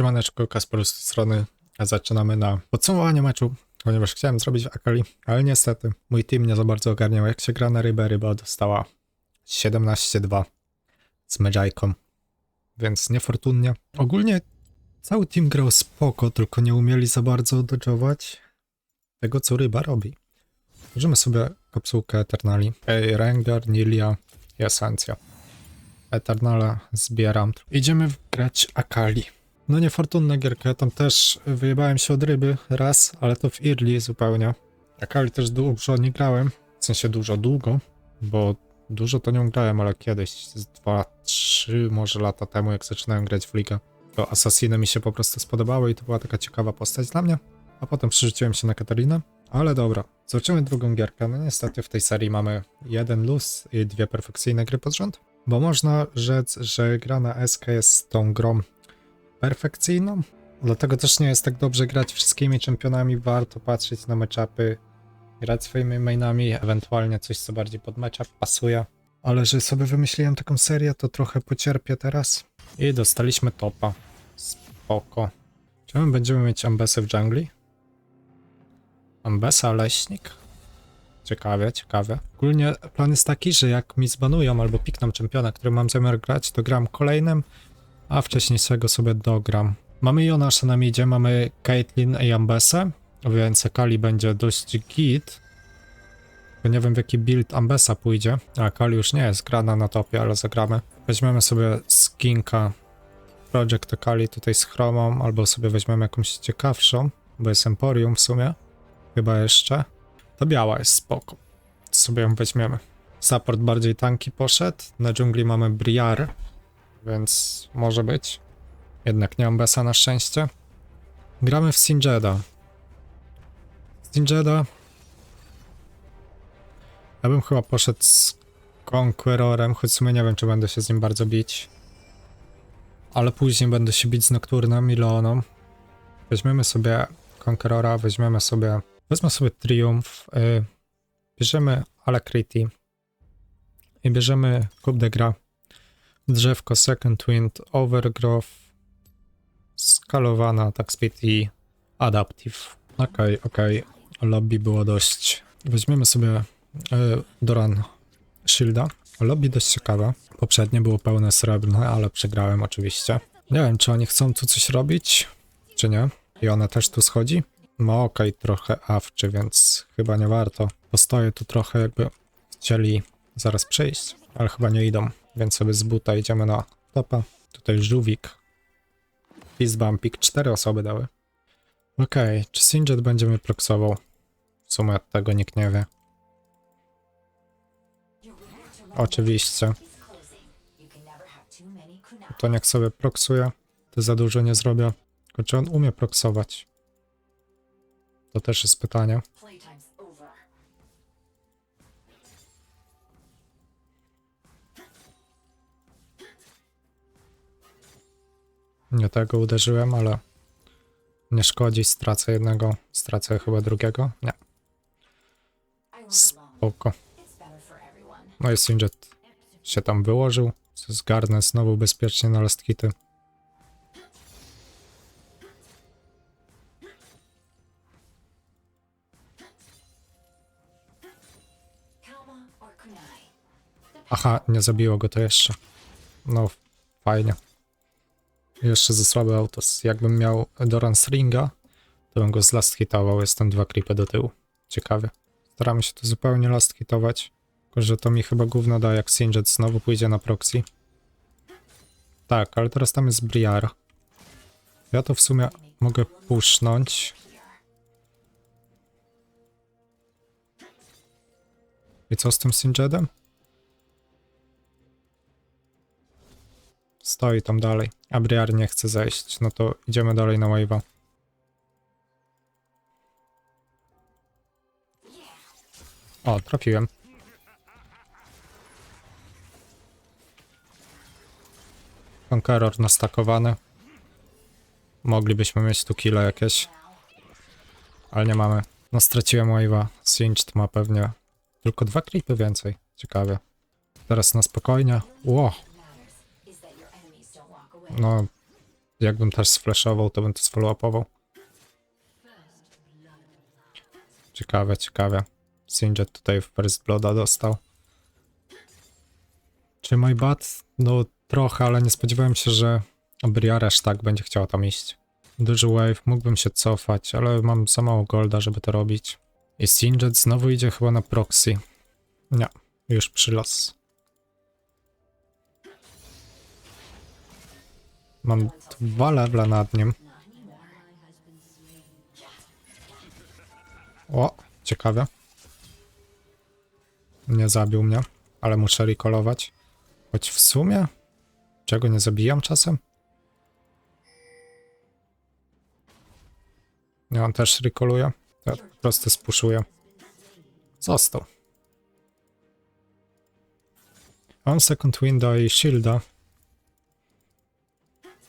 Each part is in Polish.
Siemaneczko, Kasper z tej strony. Zaczynamy na podsumowanie meczu, ponieważ chciałem zrobić w Akali, ale niestety mój team nie za bardzo ogarniał jak się gra na rybę. Ryba dostała 17-2 z Medjajką, więc niefortunnie. Ogólnie cały team grał spoko, tylko nie umieli za bardzo dodżować tego, co ryba robi. Możemy sobie kapsułkę Eternali. Ej, Rengar, Nilia i Esencja. Eternala zbieram. Idziemy grać Akali. No niefortunna gierka, tam też wyjebałem się od ryby raz, ale to w Early zupełnie. Akali też dużo nie grałem, w sensie dużo, długo, bo dużo to nie grałem, ale kiedyś, dwa, trzy może lata temu, jak zaczynałem grać w ligę, to Assassiny mi się po prostu spodobały i to była taka ciekawa postać dla mnie, a potem przerzuciłem się na Katarinę, ale dobra, zobaczymy drugą gierkę, no niestety w tej serii mamy jeden luz i dwie perfekcyjne gry pod rząd, bo można rzec, że gra na SK jest tą grą perfekcyjną. Dlatego też nie jest tak dobrze grać wszystkimi czempionami. Warto patrzeć na matchupy, grać swoimi mainami, ewentualnie coś, co bardziej pod matchup pasuje. Ale że sobie wymyśliłem taką serię, to trochę pocierpię teraz. I dostaliśmy topa. Spoko. Czy my będziemy mieć Ambesę w dżungli? Ambesa, leśnik? Ciekawe, ciekawe. Ogólnie plan jest taki, że jak mi zbanują albo pikną czempiona, który mam zamiar grać, to gram kolejnym, a wcześniejszego sobie dogram. Mamy Jonasza na midzie, mamy Caitlyn i Ambesę, więc Akali będzie dość git. Bo nie wiem w jaki build Ambesa pójdzie. A Akali już nie jest grana na topie, ale zagramy. Weźmiemy sobie skinka Project Akali tutaj z chromą, albo sobie weźmiemy jakąś ciekawszą, bo jest Emporium w sumie. Chyba jeszcze. To biała jest spoko. Sobie ją weźmiemy. Support bardziej tanki poszedł. Na dżungli mamy Briar, więc może być. Jednak nie mam Besa na szczęście. Gramy w Sinjeda. Sinjeda. Ja bym chyba poszedł z Conquerorem, choć w sumie nie wiem, czy będę się z nim bardzo bić. Ale później będę się bić z Nocturnem i Leoną. Weźmiemy sobie Conquerora, weźmiemy sobie... Wezmę sobie Triumph. Y, bierzemy Alacrity. I bierzemy Coup de Gras drzewko Second Wind, Overgrowth, skalowana attack speed i adaptive. Okej, okej, lobby było dość. Weźmiemy sobie e, Doran Shielda. Lobby dość ciekawe. Poprzednie było pełne srebrne, ale przegrałem oczywiście. Nie wiem, czy oni chcą tu coś robić, czy nie. I ona też tu schodzi. No okej, trochę awczy, więc chyba nie warto. Postoję tu trochę jakby chcieli zaraz przejść, ale chyba nie idą. Więc sobie z buta idziemy na topa. Tutaj żółwik. Fist bumpik. Cztery osoby dały. Okej, czy Sinjet będzie mnie proksował? W sumie tego nikt nie wie. Oczywiście. To niech sobie proksuje. To za dużo nie zrobię. Tylko czy on umie proksować? To też jest pytanie. Nie tego uderzyłem, ale nie szkodzi. Stracę jednego, stracę chyba drugiego. Nie, spoko. No i Sinjet się tam wyłożył. Zgarnę znowu bezpiecznie na last hity. Aha, nie zabiło go to jeszcze. No, fajnie. Jeszcze ze słaby autos. Jakbym miał Doran Stringa, to bym go z last hitował. Jestem dwa creepy do tyłu. Ciekawie. Staramy się tu zupełnie last hitować. Tylko, że to mi chyba gówno da, jak Sinjet znowu pójdzie na proxy. Tak, ale teraz tam jest Briar. Ja to w sumie mogę pusznąć. I co z tym Sinjedem? Stoi tam dalej. A Briar nie chce zejść. No to idziemy dalej na wave'a. O, trafiłem. Conqueror nastakowany. Moglibyśmy mieć tu kile jakieś. Ale nie mamy. No straciłem wave'a. Singed ma pewnie tylko dwa creepy więcej. Ciekawie. Teraz na spokojnie. Ło, no Jakbym też sflashował, to bym to sfollow-upował. Ciekawe, ciekawe. Sinjet tutaj w First Blooda dostał. Czy my bad? No trochę, ale nie spodziewałem się, że Briar aż tak będzie chciała tam iść. Duży wave, mógłbym się cofać, ale mam za mało golda, żeby to robić. I Sinjet znowu idzie chyba na proxy. Nie, już przylos. Mam dwa levela nad nim. O, ciekawe. Nie zabił mnie, ale muszę recallować. Choć w sumie, czego nie zabijam czasem? Nie, on też recalluje. Ja po prostu spuszuję. Został. Mam second winda i shielda.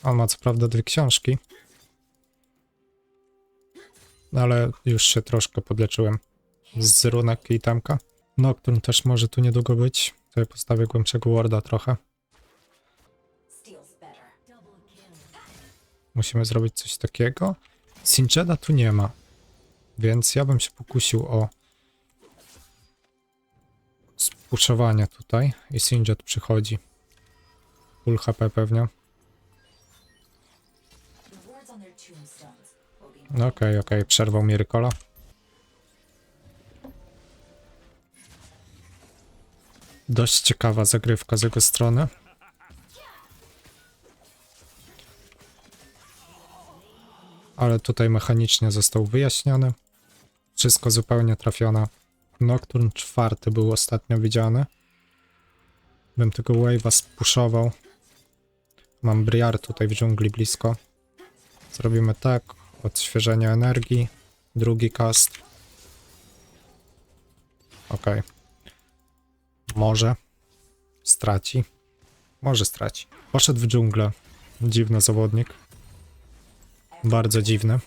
On ma co prawda dwie książki. No ale już się troszkę podleczyłem z runek i tamka. Nocturne też może tu niedługo być. Tutaj postawię głębszego warda trochę. Musimy zrobić coś takiego. Sincheda tu nie ma. Więc ja bym się pokusił o spuszowanie tutaj. I Sinjet przychodzi. Full HP pewnie. Be No okej, okej, przerwał mi Rykola. Dość ciekawa zagrywka z jego strony. Ale tutaj mechanicznie został wyjaśniony. Wszystko zupełnie trafione. Nocturne czwarty był ostatnio widziany. Bym tego wave'a spuszował. Mam Briar tutaj w dżungli blisko. Zrobimy tak. Odświeżenie energii. Drugi cast. Ok. Może straci. Może straci. Poszedł w dżunglę. Dziwny zawodnik. Bardzo dziwny.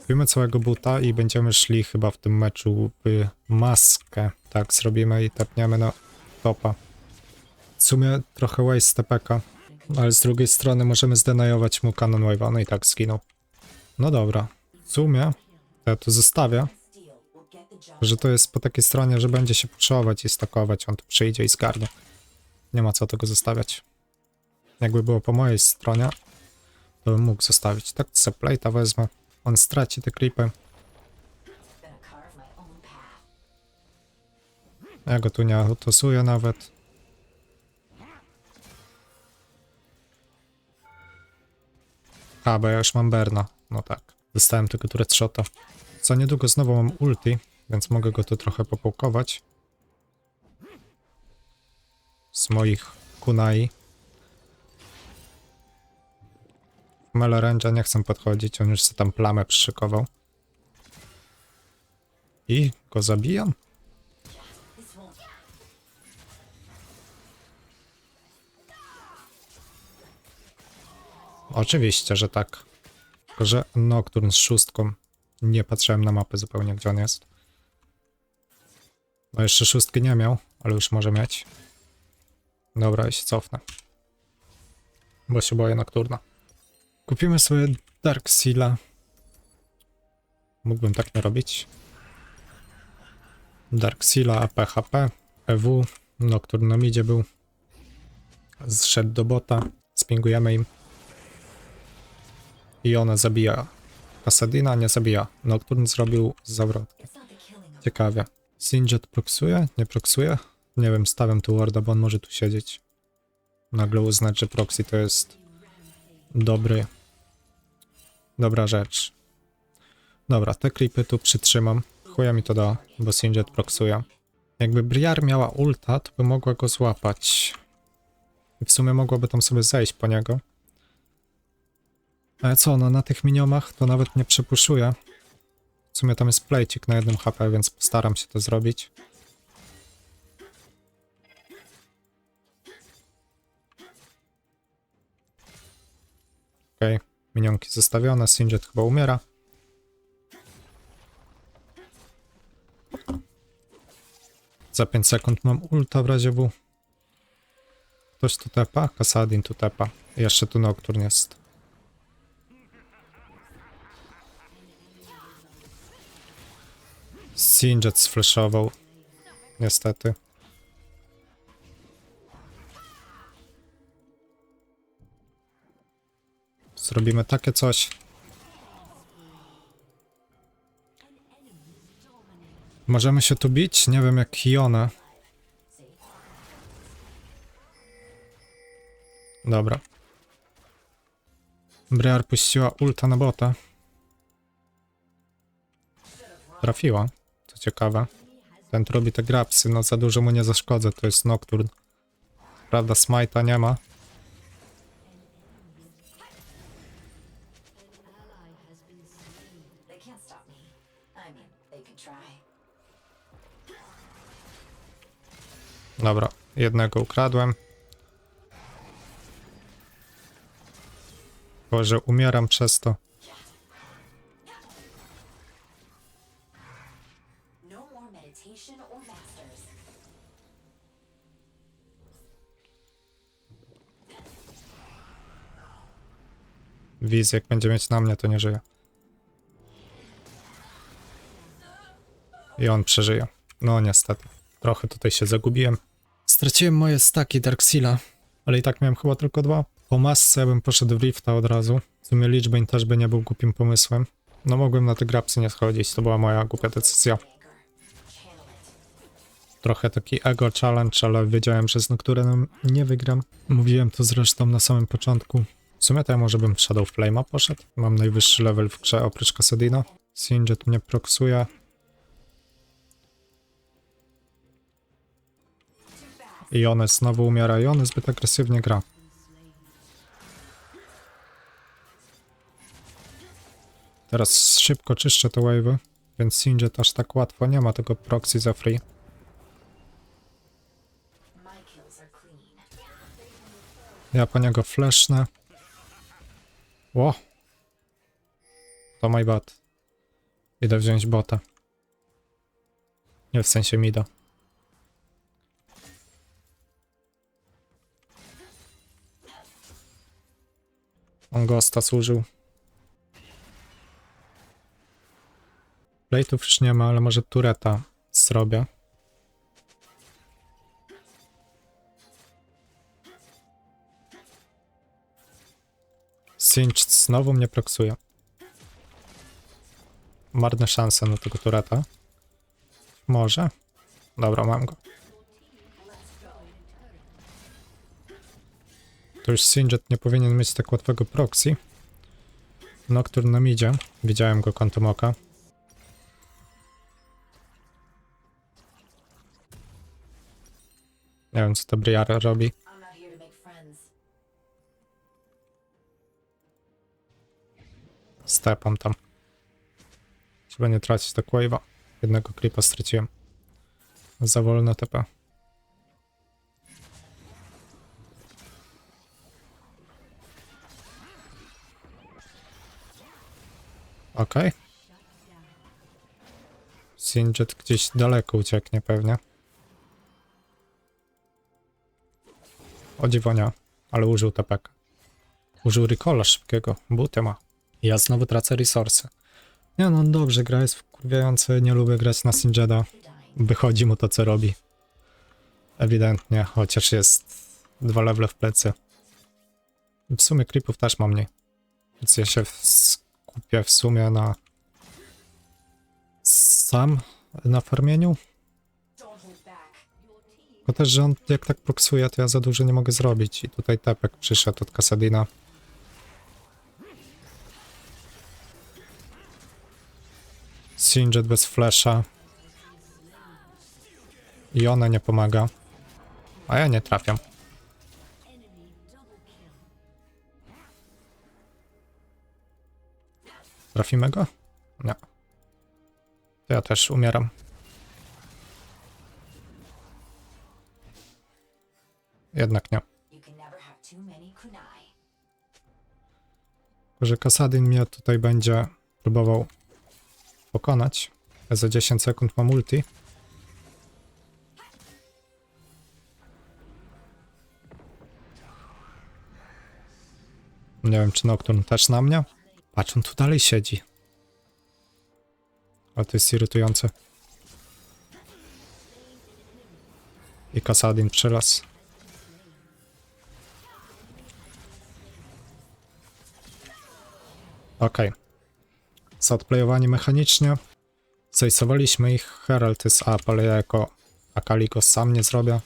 Kupimy całego buta i będziemy szli chyba w tym meczu w maskę. Tak, zrobimy i tepniemy na topa. W sumie trochę waste TPK, ale z drugiej strony możemy zdenajować mu Cannon Wave'a, no i tak zginął. No dobra. W sumie to ja to zostawię, że to jest po takiej stronie, że będzie się puszować i stakować, on tu przyjdzie i zgarnie. Nie ma co tego zostawiać. Jakby było po mojej stronie, to bym mógł zostawić. Tak se plate'a wezmę. On straci te klipy. Ja go tu nie autosuję nawet. A, bo ja już mam Berna. No tak. Dostałem tylko turret shota. Za niedługo znowu mam ulti, więc mogę go tu trochę popałkować. Z moich kunai. Melarędzia nie chcę podchodzić, on już sobie tam plamę przyszykował. I go zabijam? Oczywiście, że tak. Tylko, że Nocturne z szóstką. Nie patrzyłem na mapę zupełnie, gdzie on jest. No jeszcze szóstki nie miał, ale już może mieć. Dobra, ja się cofnę. Bo się boję Nocturna. Kupimy sobie Dark Seala. Mógłbym tak nie robić. Dark Seala, AP, HP, EW. Nocturne na midzie był. Zszedł do bota. Spingujemy im. I ona zabija Kasadina, nie zabija. Nocturne zrobił of Ciekawie. Sinjet proksuje? Nie proksuje? Nie wiem, stawiam tu warda, bo on może tu siedzieć. Nagle uznać, że proxy to jest dobry... Dobra rzecz. Dobra, te klipy tu przytrzymam. Chuja mi to da, bo Sinjet proksuje. Jakby Briar miała ulta, to by mogła go złapać. I w sumie mogłaby tam sobie zejść po niego. Ale co, no na tych miniomach to nawet nie przepuszuje. W sumie tam jest plejcik na jednym HP, więc postaram się to zrobić. Okej, okay. minionki zostawione, Sinjet chyba umiera. Za 5 sekund mam ulta w razie W. Ktoś tu tepa? Kasadin tu tepa. Jeszcze tu Nocturne jest. Sinjet sflashował. Niestety. Zrobimy takie coś. Możemy się tu bić? Nie wiem jak Kiona. Dobra. Briar puściła ulta na bota. Trafiła, ciekawe. Ten robi te grapsy, no za dużo mu nie zaszkodzę, to jest Nocturne. Prawda, smite'a nie ma. Dobra, jednego ukradłem. Boże, umieram przez to. Wiz, jak będzie mieć na mnie, to nie żyje. I on przeżyje. No niestety. Trochę tutaj się zagubiłem. Straciłem moje staki Darksila, ale i tak miałem chyba tylko dwa. Po masce bym poszedł w Rifta od razu. W sumie liczbę też by nie był głupim pomysłem. No mogłem na te grapsy nie schodzić, to była moja głupia decyzja. Trochę taki ego challenge, ale wiedziałem, że z Nocturnem nie wygram. Mówiłem to zresztą na samym początku. W sumie to ja może bym w Shadow Flame'a poszedł. Mam najwyższy level w grze oprócz Casadina. Sinjet mnie proksuje. I one znowu umiera i one zbyt agresywnie gra. Teraz szybko czyszczę te wave'y, więc Sinjet aż tak łatwo nie ma tego proxy za free. Ja po niego flashnę. Ło. To my bot. Idę wziąć bota. Nie w sensie mida. On gosta służył. Plate'ów już nie ma, ale może tureta zrobię. Sinch znowu mnie proksuje. Marne szanse na tego tureta. Może? Dobra, mam go. To już Sinjet nie powinien mieć tak łatwego proxy. Nocturne nam idzie. Widziałem go kątem oka. Nie wiem, co to Briara robi. Stepam tam. Trzeba nie tracić tak wave'a. Jednego creepa straciłem. Za wolne TP. Okej. Sinjet gdzieś daleko ucieknie pewnie. O dziwo nie, ale użył TP. Użył recola szybkiego. Buty ma. Ja znowu tracę resursy. Nie no, dobrze, gra jest wkurwiająca, nie lubię grać na Sinjeda. Wychodzi mu to, co robi. Ewidentnie, chociaż jest dwa levele w plecy. W sumie creepów też mam mniej. Więc ja się skupię w sumie na... Sam na farmieniu. Bo też, że on jak tak proksuje, to ja za dużo nie mogę zrobić. I tutaj tepek przyszedł od Kasadina. Sinjet bez flasha. I ona nie pomaga. A ja nie trafiam. Trafimy go? Nie. To ja też umieram. Jednak nie. Kunai. że Kasadin mnie tutaj będzie próbował pokonać. Za 10 sekund ma multi. Nie wiem, czy Nocturne też na mnie? Patrz, on tu dalej siedzi. Ale to jest irytujące. I Kasadin przelas. Okej. Okay. Zaodplejowani mechanicznie. Zajsowaliśmy ich. Herald jest up, ale ja jako Akali go sam nie zrobię.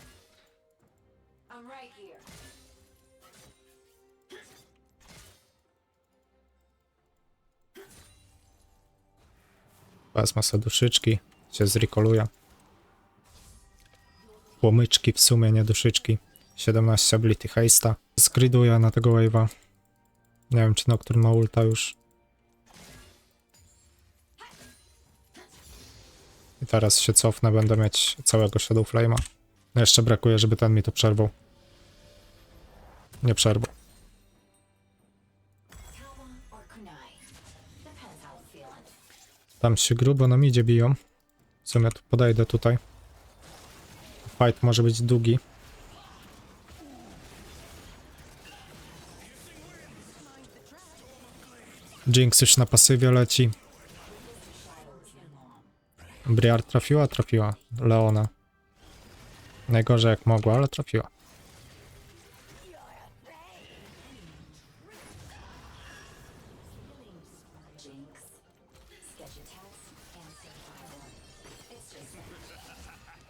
Wezmę sobie duszyczki, się zrekoluje. Płomyczki w sumie, nie duszyczki. 17 ability haste'a. Zgriduję na tego wave'a. Nie wiem, czy Nocturne ma ulta już. I teraz się cofnę, będę mieć całego Shadow Flame'a. No Jeszcze brakuje, żeby ten mi to przerwał. Nie przerwał. Tam się grubo na midzie biją. W sumie tu podejdę tutaj. Fight może być długi. Jinx już na pasywie leci. Briar trafiła? Trafiła. Leona. Najgorzej jak mogła, ale trafiła.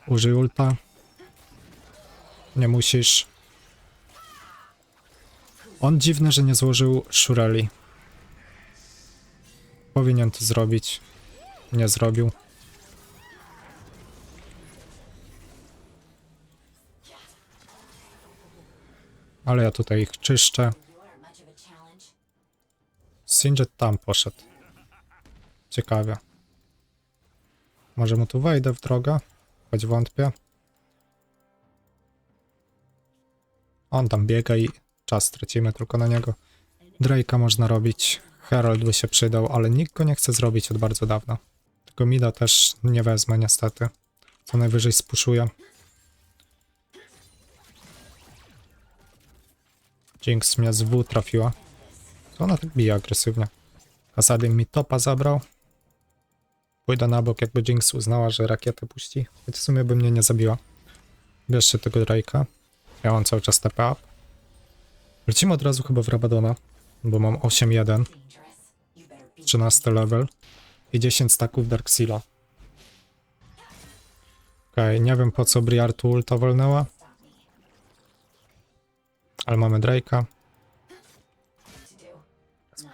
Użyj ulta. Nie musisz. On dziwne, że nie złożył Shureli. Powinien to zrobić. Nie zrobił. Ale ja tutaj ich czyszczę. Singed tam poszedł. Ciekawie. Może mu tu wejdę w drogę? Choć wątpię. On tam biega i czas tracimy tylko na niego. Drake'a można robić. Herald by się przydał, ale nikt go nie chce zrobić od bardzo dawna. Tego Mida też nie wezmę niestety. Co najwyżej spuszuję. Jinx mnie z W trafiła. Ona tak bije agresywnie. Kasadin mi topa zabrał. Pójdę na bok, jakby Jinx uznała, że rakietę puści. Choć w sumie by mnie nie zabiła. Bierzcie tego Drake'a. Ja mam cały czas TP up. Lecimy od razu chyba w Rabadona, bo mam 8-1, Dangerous. You better be 13 level i 10 staków Darkseala. Okej, nie wiem po co Briar tu ulta wolnęła. Ale mamy Drake'a.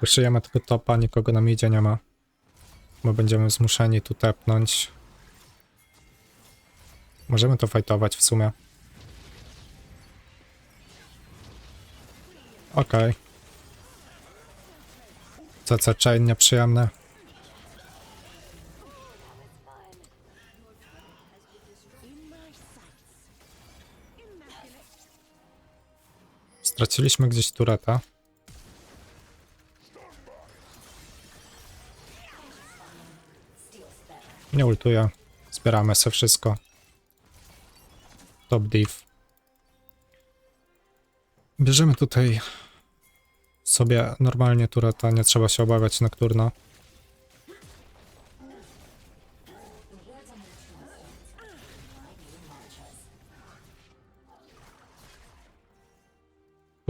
Puszujemy tego topa, nikogo na midzie nie ma. Bo będziemy zmuszeni tu tepnąć. Możemy to fajtować w sumie. Okej. CC chain nieprzyjemne. Straciliśmy gdzieś tureta. Nie ultuję. Zbieramy se wszystko. Top div. Bierzemy tutaj sobie normalnie tureta, nie trzeba się obawiać nocturna.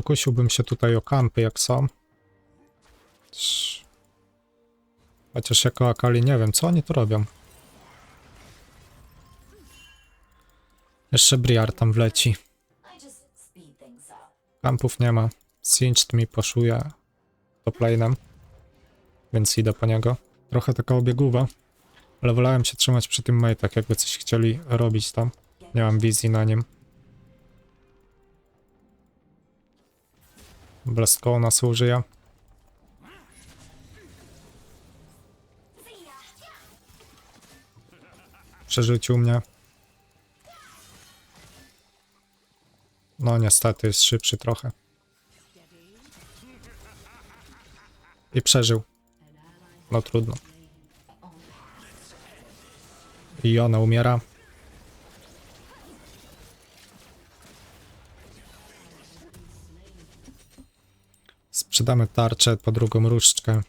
Pokusiłbym się tutaj o kampy, jak są. Chociaż jako Akali nie wiem, co oni tu robią. Jeszcze Briar tam wleci. Kampów nie ma. Singed mi poszuje top lane'em, więc idę po niego. Trochę taka obiegówa, ale wolałem się trzymać przy tym mate'ach, jakby coś chcieli robić tam. Nie mam wizji na nim. Blastkoło nas użyje. Przerzucił mnie. No niestety jest szybszy trochę. I przeżył. No trudno. I ona umiera. Sprzedamy tarczę po drugą różdżkę.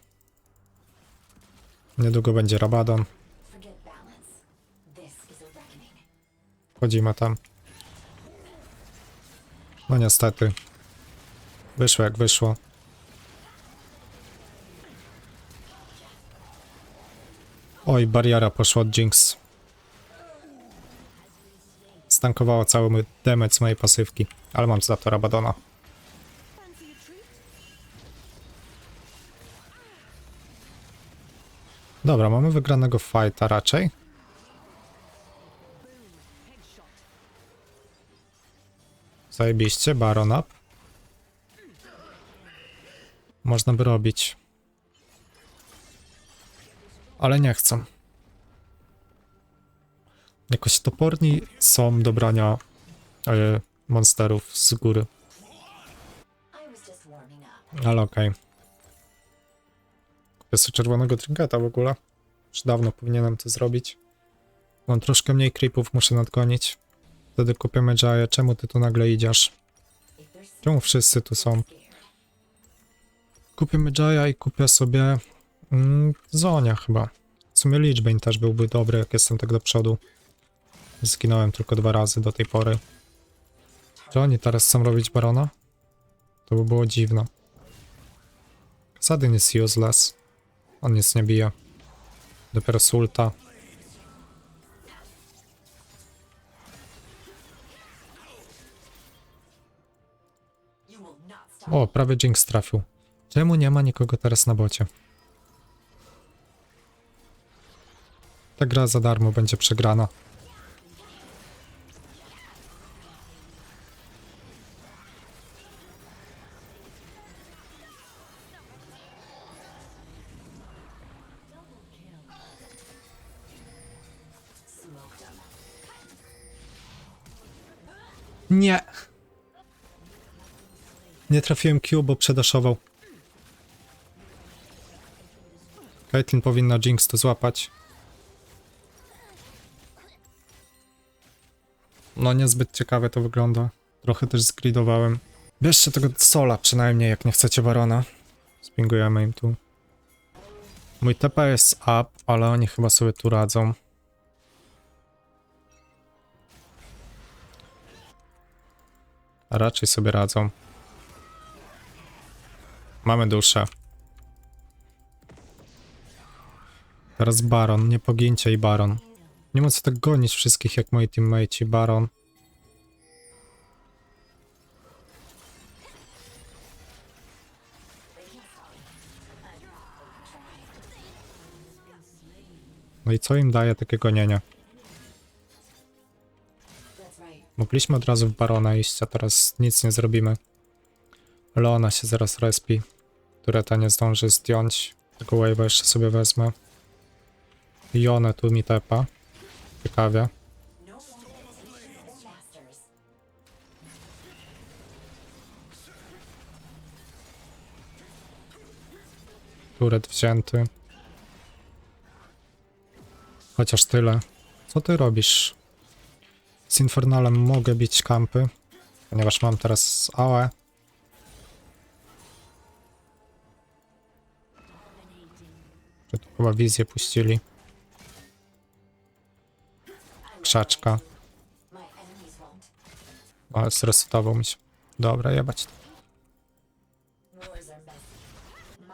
Niedługo będzie Rabadon. Wchodzimy tam. No niestety. Wyszło jak wyszło. Oj, bariera poszła od Jinx. Stankowała cały damage z mojej pasywki, ale mam za to Rabadona. Dobra, mamy wygranego fighta raczej. Zajebiście, Baron up. Można by robić. Ale nie chcę. Jakoś toporni są do brania e, monsterów z góry. Ale okej. Kupię sobie czerwonego trinketa w ogóle. Już dawno powinienem to zrobić. Mam troszkę mniej creepów, muszę nadgonić. Wtedy kupię Medjaya. Czemu ty tu nagle idziesz? Czemu wszyscy tu są? Kupię Medjaya i kupię sobie mm, Zonia chyba. W sumie Lichbane też byłby dobry, jak jestem tak do przodu. Zginąłem tylko dwa razy do tej pory. Czy oni teraz chcą robić Barona? To by było dziwne. Sadyn jest useless. On nic nie bije. Dopiero Sulta. O, prawie Jinx trafił. Czemu nie ma nikogo teraz na bocie? Ta gra za darmo będzie przegrana. Nie! Nie trafiłem Q, bo przedaszował. Caitlyn powinna Jinx to złapać. No niezbyt ciekawe to wygląda. Trochę też zgridowałem. Bierzcie tego sola przynajmniej, jak nie chcecie Barona. Spingujemy im tu. Mój TP jest up, ale oni chyba sobie tu radzą. Raczej sobie radzą. Mamy duszę. Teraz Baron, nie pogincie i Baron. Nie ma co tak gonić wszystkich jak moi teammates Baron. No i co im daje takie gonienie? Mogliśmy od razu w Barona iść, a teraz nic nie zrobimy. Leona się zaraz respi. Tureta nie zdąży zdjąć. Tego wave'a jeszcze sobie wezmę. Jonę tu mi tepa. Ciekawie. Turet wzięty. Chociaż tyle. Co ty robisz? Z Infernalem mogę bić kampy, ponieważ mam teraz AOE. Że tu chyba wizję puścili. Krzaczka. Ale zresetował mi się. Dobra, jebać. to.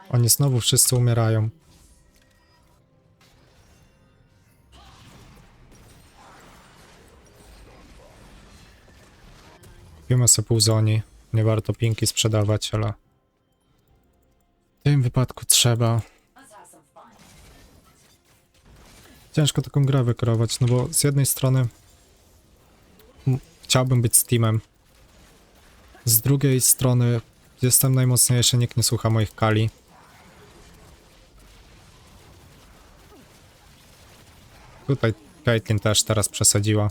Oni znowu wszyscy umierają. Kupimy sobie pół zoni. Nie warto pinki sprzedawać, ale... W tym wypadku trzeba. Ciężko taką grę wykreować, no bo z jednej strony... Chciałbym być Steamem. Z drugiej strony jestem najmocniejszy, nikt nie słucha moich kali. Tutaj Caitlyn też teraz przesadziła.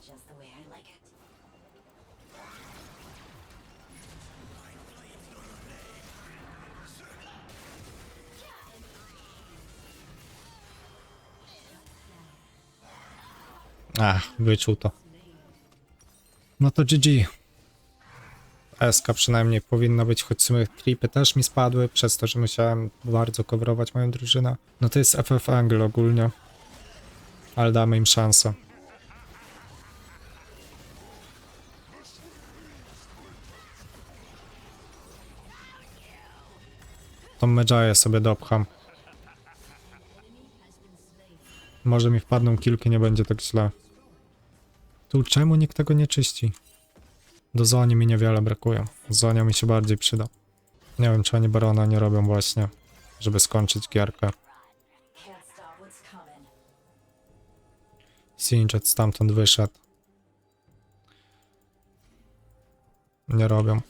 Wyczuł to. No to GG. SK przynajmniej powinno być, choć w sumie tripy też mi spadły, przez to, że musiałem bardzo coverować moją drużynę. No to jest FF Angle ogólnie. Ale damy im szansę. Tą Medjaję sobie dopcham. Może mi wpadną kilki, nie będzie tak źle. Tu czemu nikt tego nie czyści? Do Zoni mi niewiele brakuje. Zonia mi się bardziej przyda. Nie wiem, czy oni Barona nie robią właśnie, żeby skończyć gierkę. Singed stamtąd wyszedł. Nie robią.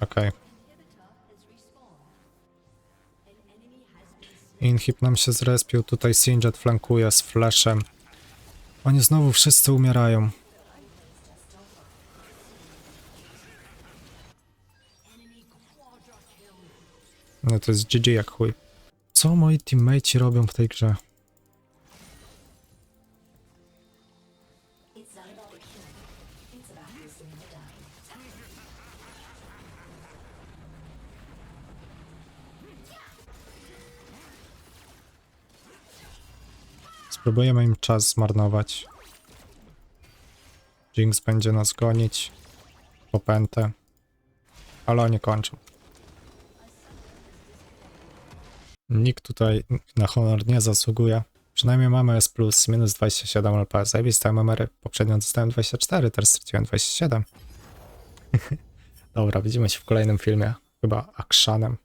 Okej. Inhib nam się zrespił, tutaj Singed flankuje z flashem. Oni znowu wszyscy umierają. No to jest GG jak chuj. Co moi teammates robią w tej grze? Spróbujemy im czas zmarnować. Jinx będzie nas gonić. Popętę. Ale oni kończą. Nikt tutaj na honor nie zasługuje. Przynajmniej mamy S+, minus 27 LP. Zajebiste MMR. Poprzednio dostałem 24, teraz straciłem 27. Dobra, widzimy się w kolejnym filmie. Chyba Akshanem.